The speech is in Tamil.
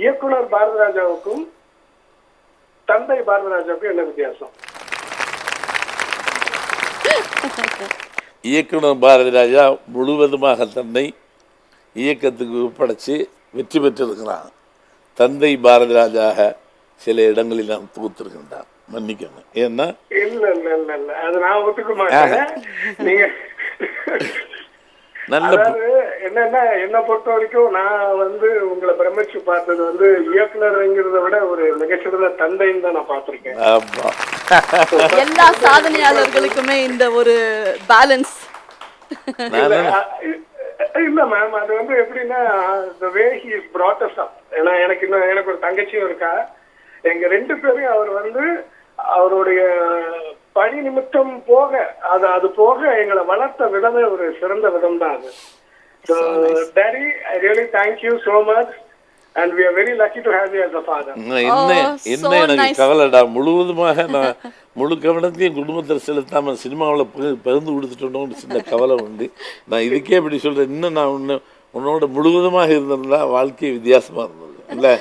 இயக்குனர் பாரதிராஜாவுக்கும் தந்தை பாரதிராஜாவுக்கும் என்ன வித்தியாசம்? இயக்குனர் பாரதி ராஜா முழுவதுமாக தன்னை இயக்கத்துக்கு ஒப்படைச்சு வெற்றி பெற்றிருக்கிறான். தந்தை பாரதி ராஜாக சில இடங்களில் நான் தூத்திருக்கின்றான் மன்னிக்கணும். ஏன்னா இல்ல இல்ல இல்ல இல்ல. அது நான் ஒத்துக்க மாட்டேன். நீங்க நல்ல என்னன்னா என்ன பொறுத்த வரைக்கும் நான் வந்து உங்களை பிரமிச்சு பார்த்தது வந்து இயக்குனர்ங்கிறத விட ஒரு மிகச்சிறந்த தந்தைன்னு தான் நான் பார்த்திருக்கேன். எல்லா சாதனையாளர்களுக்குமே இந்த ஒரு பேலன்ஸ் இல்ல, மேம் அது வந்து எப்படின்னா the way he is brought us up. ஏன்னா எனக்கு இன்னும் எனக்கு ஒரு தங்கச்சியும் இருக்கா. எங்க ரெண்டு பேரையும் அவர் வந்து அவருடைய பணி நிமித்தம் போக அது அது போக எங்களை வளர்த்த விதமே ஒரு சிறந்த விதம் தான் அது. So daddy I really thank you so much and we are very lucky to have you as a father. என்ன Oh, என்ன so எனக்கு nice. கவலைடா? முழுவதுமாக நான் முழு கவனத்தையும் குடும்பத்தில் செலுத்தாமல் சினிமாவில் பகிர்ந்து கொடுத்துட்டோன்னு சின்ன கவலை உண்டு. நான் இதுக்கே இப்படி சொல்கிறேன் இன்னும் நான் உன்னை உன்னோட முழுவதுமாக இருந்திருந்தா வாழ்க்கை வித்தியாசமாக இருந்தது. இல்லை?